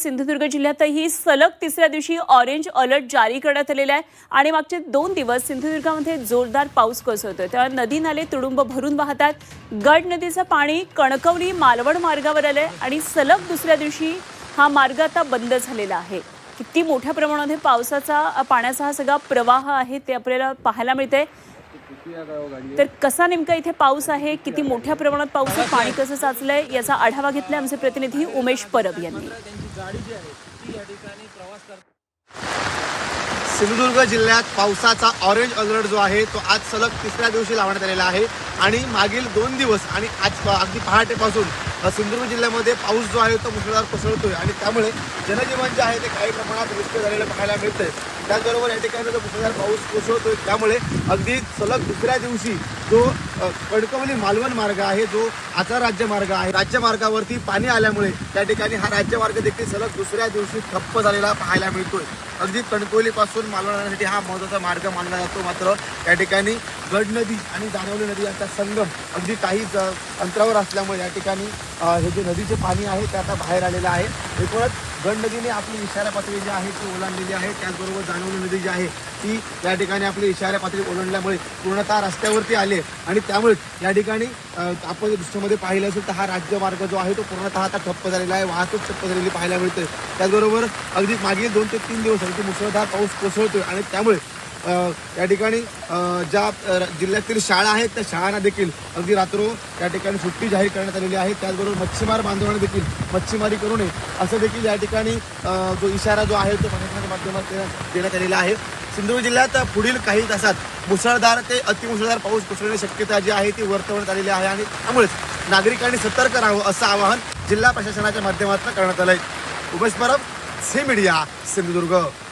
सिंधुदुर्ग जिल्ह्यातही सलग तिसऱ्या दिवशी ऑरेंज अलर्ट जारी करण्यात आलेला आहे. आणि मागचे दोन दिवस सिंधुदुर्गामध्ये जोरदार पाऊस कोसळतोय. तेव्हा नदी नाले तुडुंब भरून वाहतात. गड नदीचं पाणी कणकवली मालवण मार्गावर आलंय. आणि सलग दुसऱ्या दिवशी हा मार्ग आता बंद झालेला आहे. किती मोठ्या प्रमाणामध्ये पावसाचा पाण्याचा हा सगळा प्रवाह आहे ते आपल्याला पाहायला मिळतंय. तर कसा नेमका इथे पाऊस आहे? किती मोठ्या प्रमाणात पाऊस आहे? पाणी कसं साचलंय? याचा आढावा घेतलाय आमचे प्रतिनिधी उमेश परब यांनी. सिंधुदुर्ग जिल्ह्यात पावसाचा ऑरेंज अलर्ट जो आहे तो आज सलग तिसऱ्या दिवशी लावण्यात आलेला आहे. आणि मागील दोन दिवस आणि आज अगदी पहाटेपासून सिंधुदुर्ग जिल्ह्यामध्ये पाऊस जो आहे तो मुसळधार कोसळतोय आणि त्यामुळे जनजीवन जे आहे ते काही प्रमाणात विस्कळ झालेलं पाहायला मिळतंय. त्याचबरोबर या ठिकाणी जो मुसळधार पाऊस कोसळतोय त्यामुळे अगदी सलग दुसऱ्या दिवशी जो कडकवली कणकवली मालवण मार्ग आहे जो आचा राज्यमार्ग आहे राज्यमार्गावरती पाणी आल्यामुळे त्या ठिकाणी हा राज्यमार्ग देखील सलग दुसऱ्या दिवशी ठप्प झालेला पाहायला मिळतोय. अगदी कणकोलीपासून मालवण जाण्यासाठी हा महत्त्वाचा मार्ग मानला जातो. मात्र या ठिकाणी गड नदी आणि जाणवली नदी यांचा संगम अगदी काही ज- अंतरावर असल्यामुळे या ठिकाणी हे जे नदीचे पाणी आहे ते आता बाहेर आलेलं आहे. एकूणच गड नदीने आपली इशारा पातळी जी आहे ती ओलांडलेली आहे. त्याचबरोबर जाणवली नदी जी आहे ती या ठिकाणी आपली इशारा पातळी ओलांडल्यामुळे पूर्णतः रस्त्यावरती आले आणि त्यामुळे या ठिकाणी आपण जर दृश्यामध्ये पाहिलं असेल तर हा राज्यमार्ग जो आहे तो पूर्णतः आता ठप्प झालेला आहे. वाहतूक ठप्प झालेली पाहायला मिळते. त्याचबरोबर अगदी मागील दोन ते तीन दिवस अगदी मुसळधार पाऊस कोसळतोय. आणि त्यामुळे या ठिकाणी ज्या जिल्ह्यातील शाळा आहेत त्या शाळांना देखील अगदी रात्रो या ठिकाणी सुट्टी जाहीर करण्यात आलेली आहे. त्याचबरोबर मच्छीमार बांधवांना देखील मच्छीमारी करू नये. असं देखील या ठिकाणी जो इशारा जो आहे तो प्रशासनाच्या माध्यमातून देण्यात- देण्यात आलेला आहे. सिंधुदुर्ग जिल्ह्यात पुढील काही तासात मुसळधार ते अतिमुसळधार पाऊस कोसळण्याची शक्यता जी आहे ती वर्तवण्यात आलेली आहे आणि त्यामुळेच नागरिकांनी सतर्क राहावं असं आवाहन जिल्हा प्रशासनाच्या माध्यमातून करण्यात आलं आहे उमेश परब सी मीडिया सिंधुदुर्ग.